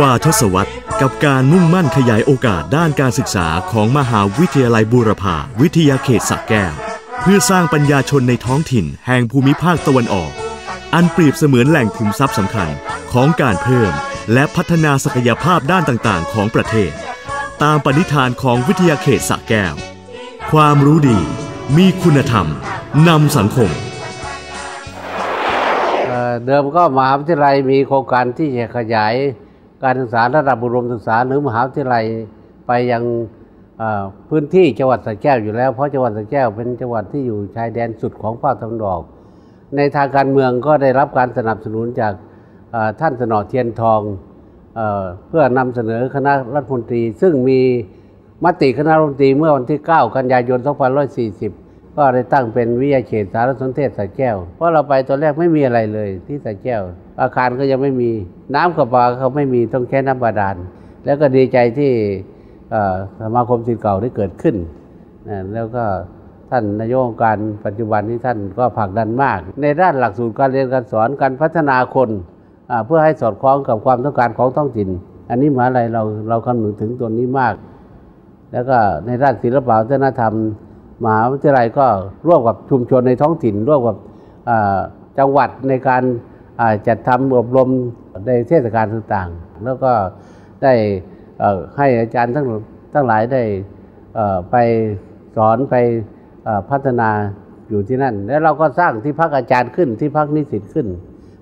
กว่าทศวรรษกับการมุ่งมั่นขยายโอกาสด้านการศึกษาของมหาวิทยาลัยบูรพาวิทยาเขตสระแก้ว เพื่อสร้างปัญญาชนในท้องถิ่นแห่งภูมิภาคตะวันออก อันเปรียบเสมือนแหล่งขุมทรัพย์สำคัญของการเพิ่ม และพัฒนาศักยภาพด้านต่างๆ ของประเทศ ตามปณิธานของวิทยาเขตสระแก้ว ความรู้ดี มีคุณธรรมนำสังคมเเดิมก็มหาวิทยาลัยมีโครงการที่จะขยาย การศึกษาระดับอุดมศึกษาหรือมหาวิทยาลัยไปยังพื้นที่จังหวัดสระแก้วอยู่แล้ว เพราะจังหวัดสระแก้วเป็นจังหวัดที่อยู่ชายแดนสุดของภาคตะวันออก ในทางการเมืองก็ได้รับการสนับสนุนจากท่านสนอเทียนทองเอเพื่อนำเสนอคณะรัฐมนตรี ซึ่งมีมติคณะรัฐมนตรีเมื่อวันที่ 9 กันยายน 2540 ก็ได้ตั้งเป็นวิทยาเขตสารสนเทศสระแก้ว เพราะเราไปตอนแรกไม่มีอะไรเลยที่สระแก้ว อาคารก็ยังไม่มี น้ำกับปลาเขาไม่มีต้องแค่น้ำบาดาล แล้วก็ดีใจที่สมาคมศิษย์เก่าได้เกิดขึ้น แล้วก็ท่านนายกองการปัจจุบันนี้ท่านก็ผลักดันมาก ในด้านหลักสูตรการเรียนการสอนการพัฒนาคนเพื่อให้สอดคล้องกับความต้องการของท้องถิ่น อันนี้มหาลัยเราเราคำนึงถึงตัวนี้มาก แล้วก็ในด้านศิลปวัฒนธรรม มหาวิทยาลัยก็ร่วมกับชุมชนในท้องถิ่น ร่วมกับจังหวัดในการจัดทำอบรมในเทศกาลต่างๆ แล้วก็ได้ให้อาจารย์ทั้งทั้งหลายได้ไปสอนไปพัฒนาอยู่ที่นั่น แล้วเราก็สร้างที่พักอาจารย์ขึ้นที่พักนิสิตขึ้น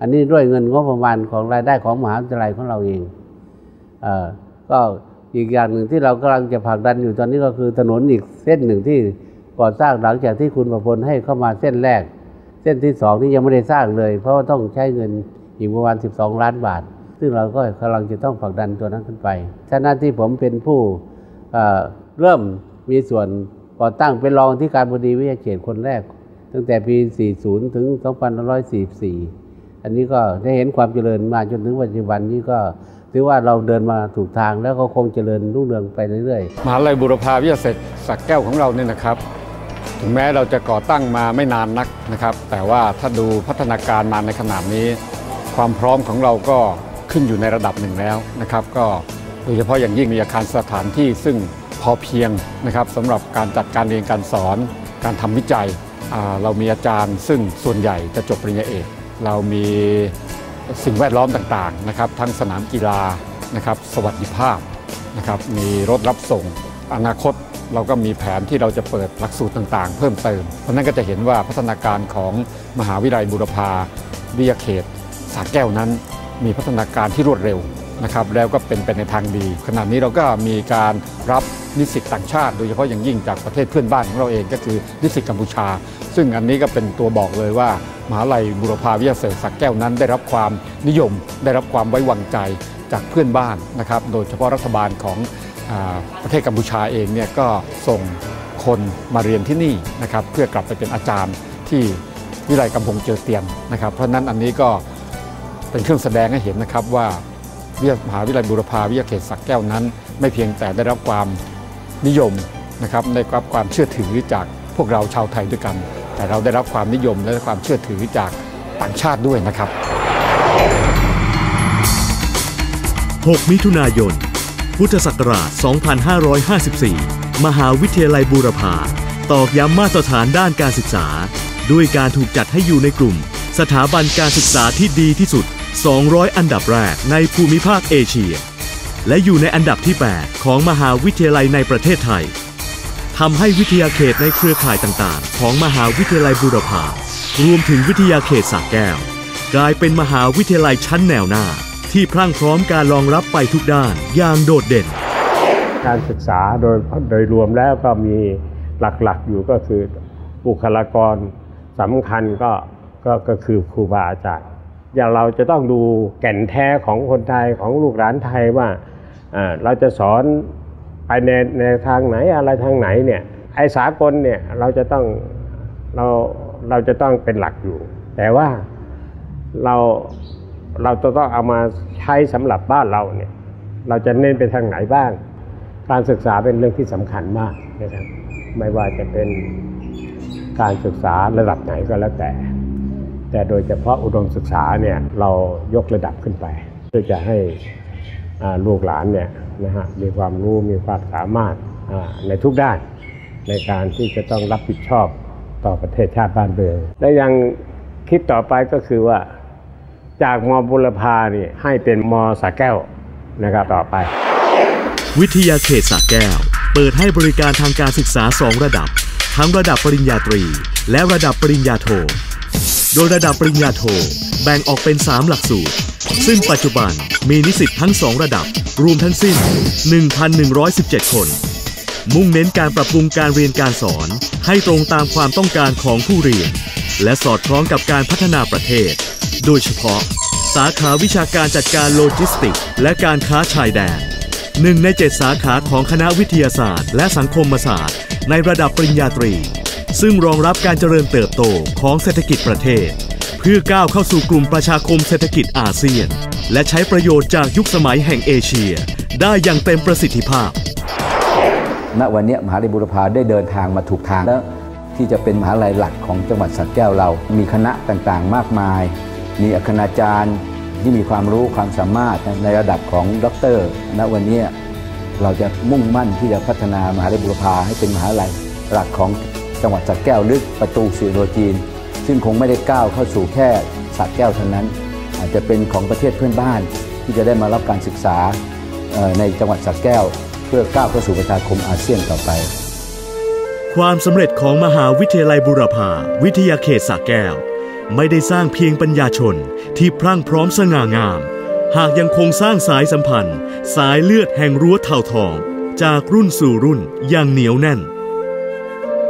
อันนี้ด้วยเงินงบประมาณของรายได้ของมหาวิทยาลัยของเราเองอก็อีกอย่างหนึ่งที่เรากำลังจะผลักดันอยู่ตอนนี้ก็คือถนนอีกเส้นหนึ่งที่ ก่อสร้างหลังจากที่คุณประพลให้เข้ามาเส้นแรก เส้นที่สองที่ยังไม่ได้สร้างเลย เพราะว่าต้องใช้เงินอีกประมาณ 12 ล้านบาท ซึ่งเราก็กำลังจะต้องผลักดันตัวนั้นขึ้นไปฉะนั้นที่ผมเป็นผู้เริ่มมีส่วนก่อตั้งเป็นรองที่การบดีวิทยาเขตคนแรก ตั้งแต่ปี 40 ถึง 2544 อันนี้ก็ได้เห็นความเจริญมาจนถึงปัจจุบันนี้ก็ถือว่าเราเดินมาถูกทางแล้วก็คงเจริญรุ่งเรืองไปเรื่อยๆมหาลัยบุรพาวิทยาเศรษฐสักแก้วของเราเนี่ยนะครับ ถึงแม้เราจะก่อตั้งมาไม่นานนักนะครับ แต่ว่าถ้าดูพัฒนาการมาในขนาดนี้ ความพร้อมของเราก็ขึ้นอยู่ในระดับหนึ่งแล้วนะครับ ก็โดยเฉพาะอย่างยิ่งมีอาคารสถานที่ซึ่งพอเพียงนะครับสำหรับการจัดการเรียนการสอน การทำวิจัย เรามีอาจารย์ซึ่งส่วนใหญ่จะจบปริญญาเอก เรามีสิ่งแวดล้อมต่างๆนะครับทั้งสนามกีฬานะครับสวัสดิภาพนะครับมีรถรับส่ง อนาคตเราก็มีแผนที่เราจะเปิดหลักสูตรต่างๆ เพิ่มเติม เพราะนั้นก็จะเห็นว่าพัฒนาการของมหาวิทยาลัยบุรพาวิทยาเขตสาแก้วนั้น มีพัฒนาการที่รวดเร็วนะครับ แล้วก็เป็นไปในทางดี ขณะนี้เราก็มีการรับนิสิตต่างชาติ โดยเฉพาะอย่างยิ่งจากประเทศเพื่อนบ้านของเราเองก็คือนิสิตกัมพูชา ซึ่งอันนี้ก็เป็นตัวบอกเลยว่ามหาลัยบุรพาวิทยาเศรษฐสักแก้วนั้น ได้รับความนิยม ได้รับความไว้วางใจจากเพื่อนบ้านนะครับ โดยเฉพาะรัฐบาลของ ประเทศกัมพูชาเองเนี่ยก็ส่งคนมาเรียนที่นี่นะครับเพื่อกลับไปเป็นอาจารย์ที่วิไลกำพงเจอเตียนนะครับ เพราะฉะนั้นอันนี้ก็เป็นเครื่องแสดงให้เห็นนะครับว่าวิทยามหาวิทยาลัยบุรพาวิทยาเขตสักแก้วนั้น ไม่เพียงแต่ได้รับความนิยมนะครับได้รับความเชื่อถือจากพวกเราชาวไทยด้วยกัน แต่เราได้รับความนิยมและความเชื่อถือจากต่างชาติด้วยนะครับ 6 มิถุนายน พุทธศักราช 2554 มหาวิทยาลัยบูรพาตอกย้ำมาตรฐานด้านการศึกษา ด้วยการถูกจัดให้อยู่ในกลุ่ม สถาบันการศึกษาที่ดีที่สุด 200 อันดับแรกในภูมิภาคเอเชีย และอยู่ในอันดับที่ 8 ของมหาวิทยาลัยในประเทศไทยทำให้วิทยาเขตในเครือข่ายต่างๆ ของมหาวิทยาลัยบูรพารวมถึงวิทยาเขตสระแก้ว กลายเป็นมหาวิทยาลัยชั้นแนวหน้า ที่พรั่งพร้อมการรองรับไปทุกด้านอย่างโดดเด่น การศึกษาโดยโดยรวมแล้วก็มีหลักๆอยู่ก็คือบุคลากรสำคัญก็ก็ก็คือครูบาอาจารย์อย่างเราจะต้องดูแก่นแท้ของคนไทยของลูกหลานไทยว่าเอ่อเราจะสอนไปในในทางไหนอะไรทางไหนเนี่ยไอสากลเนี่ยเราจะต้องเราเราจะต้องเป็นหลักอยู่ แต่ว่าเรา เราจะต้องเอามาใช้สำหรับบ้านเราเนี่ย เราจะเน้นไปทางไหนบ้าง การศึกษาเป็นเรื่องที่สำคัญมากนะครับ ไม่ว่าจะเป็นการศึกษาระดับไหนก็แล้วแต่ แต่โดยเฉพาะอุดมศึกษาเนี่ยเรายกระดับขึ้นไปเพื่อจะให้ลูกหลานเนี่ยนะฮะมีความรู้มีความสามารถในทุกด้าน ในการที่จะต้องรับผิดชอบต่อประเทศชาติบ้านเมืองและยังคิดต่อไปก็คือว่า จากมบุรพานี่ให้เป็นมสาแก้วนะครับต่อไป วิทยาเขตสาแก้ว เปิดให้บริการทางการศึกษา 2 ระดับ ทั้งระดับปริญญาตรี และระดับปริญญาโท โดยระดับปริญญาโท แบ่งออกเป็น 3 หลักสูตร ซึ่งปัจจุบันมีนิสิตทั้ง 2 ระดับ รวมทั้งสิ้น 1,117 คน มุ่งเน้นการปรับปรุงการเรียนการสอน ให้ตรงตามความต้องการของผู้เรียน และสอดคล้องกับการพัฒนาประเทศ โดยเฉพาะ สาขาวิชาการจัดการโลจิสติก และการค้าชายแดนหนึ่งในเจ็ดสาขาของคณะวิทยาศาสตร์ และสังคมศาสตร์ ในระดับปริญญาตรี ซึ่งรองรับการเจริญเติบโตของเศรษฐกิจประเทศ เพื่อก้าวเข้าสู่กลุ่มประชาคมเศรษฐกิจอาเซียน และใช้ประโยชน์จากยุคสมัยแห่งเอเชีย ได้อย่างเต็มประสิทธิภาพ ณ วันนี้มหาลัยบุรพาได้เดินทางมาถูกทางแล้วที่จะเป็นมหาลัยหลักของจังหวัดสระแก้วเรา มีคณะต่างๆ มากมาย มีคณาจารย์ที่มีความรู้ความสามารถในระดับของด็อกเตอร์ณวันนี้เราจะมุ่งมั่นที่จะพัฒนามหาวิทยาลัยบุรพาให้เป็นมหาลัยหลักของจังหวัดสระแก้วลึกประตูสู่โลจีน ซึ่งคงไม่ได้ก้าวเข้าสู่แค่สระแก้วเท่านั้น อาจจะเป็นของประเทศเพื่อนบ้าน ที่จะได้มารับการศึกษาในจังหวัดสระแก้ว เพื่อก้าวเข้าสู่ประชาคมอาเซียนต่อไป ความสำเร็จของมหาวิทยาลัยบุรพาวิทยาเขตสระแก้ว ไม่ได้สร้างเพียงปัญญาชนที่พรั่งพร้อมสง่างาม หากยังคงสร้างสายสัมพันธ์ สายเลือดแห่งรั้วเท่าทอง จากรุ่นสู่รุ่นอย่างเหนียวแน่น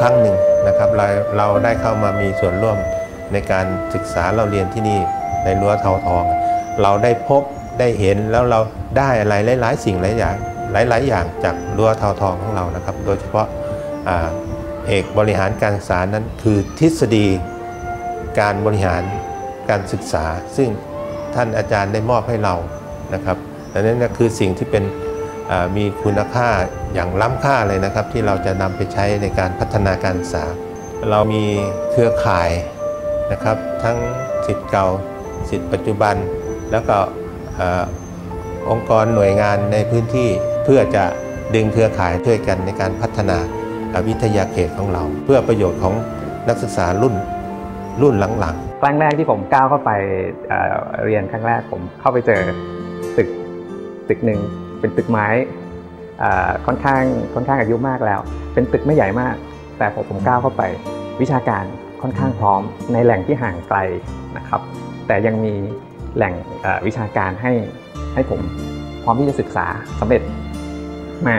ครั้งหนึ่งนะครับเราเราได้เข้ามามีส่วนร่วมในการศึกษาเราเรียนที่นี่ในรั้วเท่าทอง เราได้พบได้เห็นแล้วเราได้อะไรหลาย ๆ สิ่งหลายอย่างหลาย ๆ อย่างจากรั้วเท่าทองของเรานะครับ โดยเฉพาะเอกบริหารการศึกษานั้นคือทฤษฎี การบริหารการศึกษา ซึ่งท่านอาจารย์ได้มอบให้เรานะครับดังนั้นคือสิ่งที่เป็นมีคุณค่าอย่างล้ำค่าเลยนะครับ ที่เราจะนำไปใช้ในการพัฒนาการศึกษา เรามีเครือข่ายนะครับทั้งสิทธิ์เก่าสิทธิ์ปัจจุบัน แล้วก็องค์กรหน่วยงานในพื้นที่เพื่อจะดึงเครือข่ายช่วยกันในการพัฒนาวิทยาเขตของเรา เพื่อประโยชน์ของนักศึกษารุ่น รุ่นหลังๆ ครั้งแรกที่ผมก้าวเข้าไปเเรียนครั้งแรกผมเข้าไปเจอตึกตึกหนึ่งเป็นตึกไม้ค่อนข้างค่อนข้างอายุมากแล้ว เป็นตึกไม่ใหญ่มาก แต่พอผมก้าวเข้าไป วิชาการค่อนข้างพร้อมในแหล่งที่ห่างไกลนะครับ แต่ยังมีแหล่งวิชาการให้ให้ผมพร้อมที่จะศึกษาสำเร็จมา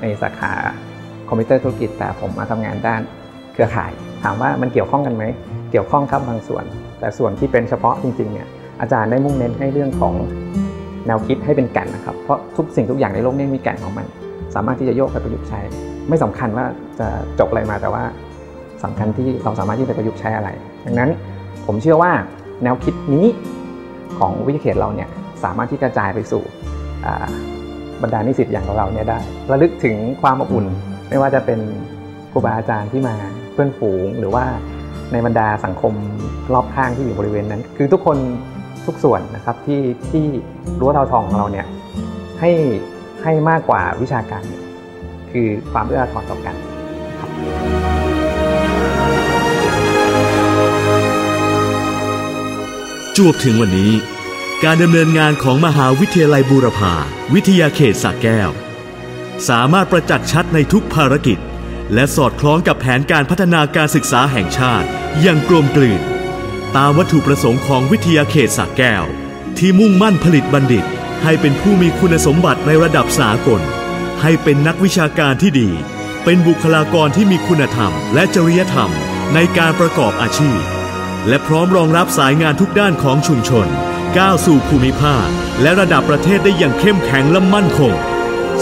ในสาขาคอมพิวเตอร์ธุรกิจแต่ผมมาทำงานด้านเครือข่าย ถามว่ามันเกี่ยวข้องกันไหม เกี่ยวข้องครับบางส่วน แต่ส่วนที่เป็นเฉพาะจริงๆเนี่ยอาจารย์ได้มุ่งเน้นให้เรื่องของแนวคิดให้เป็นแก่นนะครับ เพราะทุกสิ่งทุกอย่างในโลกนี้มีแก่นของมัน สามารถที่จะโยกไปประยุกต์ใช้ ไม่สำคัญว่าจะจบอะไรมาแต่ว่าสำคัญที่เราสามารถที่จะประยุกต์ใช้อะไร ดังนั้นผมเชื่อว่าแนวคิดนี้ของวิทยาเขตเราเนี่ยสามารถที่กระจายไปสู่บรรดานิสิตอย่างเราเนี่ยได้ระลึกถึงความอบอุ่น ไม่ว่าจะเป็นครูบาอาจารย์ที่มาเพื่อนฝูงหรือว่า ในบรรดาสังคมรอบข้างที่อยู่บริเวณนั้น คือทุกคนทุกส่วนนะครับที่ที่รั้วเทาทองของเราเนี่ยให้ให้มากกว่าวิชาการ คือความเอื้ออาทรต่อกันจวบถึงวันนี้ การดำเนินงานของมหาวิทยาลัยบูรพาวิทยาเขตสระแก้ว สามารถประจักษ์ชัดในทุกภารกิจ และสอดคล้องกับแผนการพัฒนาการศึกษาแห่งชาติ อย่างกลมกลืน ตามวัตถุประสงค์ของวิทยาเขตสระแก้ว ที่มุ่งมั่นผลิตบัณฑิต ให้เป็นผู้มีคุณสมบัติในระดับสากล ให้เป็นนักวิชาการที่ดี เป็นบุคลากรที่มีคุณธรรม และจริยธรรมในการประกอบอาชีพ และพร้อมรองรับสายงานทุกด้านของชุมชน ก้าวสู่ภูมิภาค และระดับประเทศได้อย่างเข้มแข็งและมั่นคง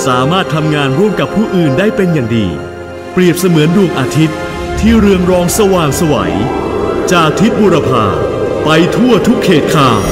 สามารถทำงานร่วมกับผู้อื่นได้เป็นอย่างดี เปรียบเสมือนดวงอาทิตย์ที่เรืองรองสว่างสวยจากทิศบุรพาไปทั่วทุกเขตข่าว